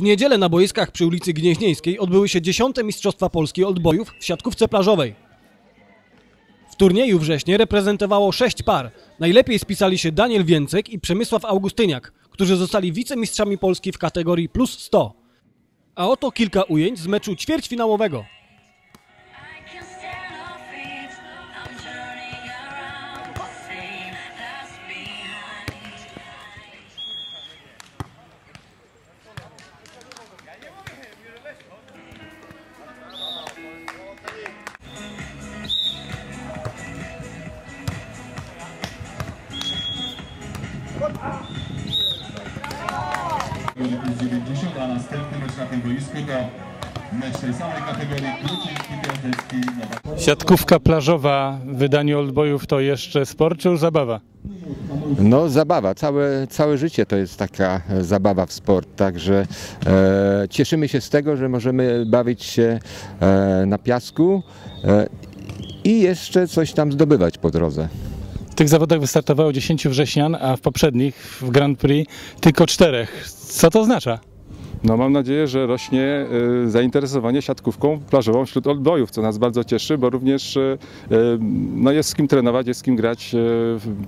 W niedzielę na boiskach przy ulicy Gnieźnieńskiej odbyły się dziesiąte Mistrzostwa Polski odbojów w siatkówce plażowej. W turnieju wrześnie reprezentowało sześć par. Najlepiej spisali się Daniel Więcek i Przemysław Augustyniak, którzy zostali wicemistrzami Polski w kategorii plus 100. A oto kilka ujęć z meczu ćwierćfinałowego. Plus 90, a następny mecz na tym boisku to mecz tej samej kategorii krótki i piąteczki. Siatkówka plażowa w wydaniu Oldboyów to jeszcze sport czy już zabawa? No zabawa, całe, całe życie to jest taka e, zabawa w sport, także e, cieszymy się z tego, że możemy bawić się e, na piasku e, i jeszcze coś tam zdobywać po drodze. Tych zawodach wystartowało 10 wrześnian, a w poprzednich w Grand Prix tylko czterech. Co to oznacza? No mam nadzieję, że rośnie y, zainteresowanie siatkówką plażową wśród olbojów, co nas bardzo cieszy, bo również y, y, no jest z kim trenować, jest z kim grać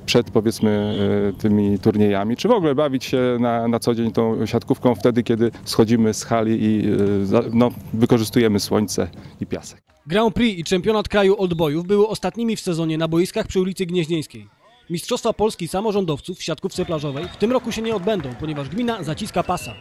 przed powiedzmy tymi turniejami, czy w ogóle bawić się na, na co dzień tą siatkówką wtedy, kiedy schodzimy z hali i no, wykorzystujemy słońce i piasek. Grand Prix i czempionat kraju odbojów były ostatnimi w sezonie na boiskach przy ulicy Gnieźnieńskiej. Mistrzostwa Polski samorządowców w siatkówce plażowej w tym roku się nie odbędą, ponieważ gmina zaciska pasa.